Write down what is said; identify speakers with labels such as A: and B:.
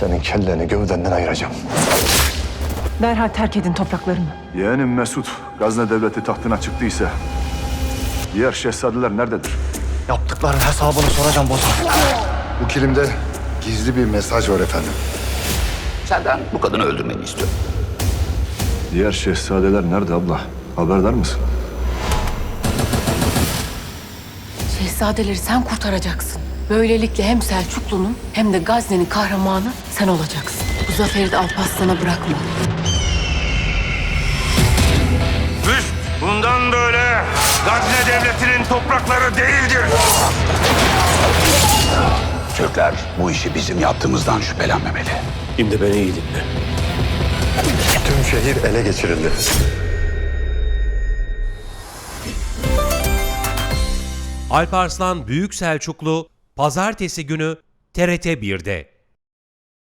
A: Senin kelleni gövdenden ayıracağım.
B: Derhal terk edin topraklarımı.
C: Yeğenim Mesut Gazne Devleti tahtına çıktıysa diğer şehzadeler nerededir?
D: Yaptıkların hesabını soracağım Bozan.
A: Bu kilimde gizli bir mesaj var efendim.
E: Senden bu kadını öldürmeni istiyorum.
C: Diğer şehzadeler nerede abla? Haberdar mısın?
F: Şehzadeleri sen kurtaracaksın. Böylelikle hem Selçuklu'nun hem de Gazne'nin kahramanı sen olacaksın. Bu zaferi de Alparslan'a bırakma.
G: Üst bundan böyle Gazne Devleti'nin toprakları değildir.
E: Türkler bu işi bizim yaptığımızdan şüphelenmemeli.
H: Şimdi beni iyi dinle.
A: Tüm şehir ele geçirildi.
I: Alparslan Büyük Selçuklu Pazartesi günü TRT 1'de.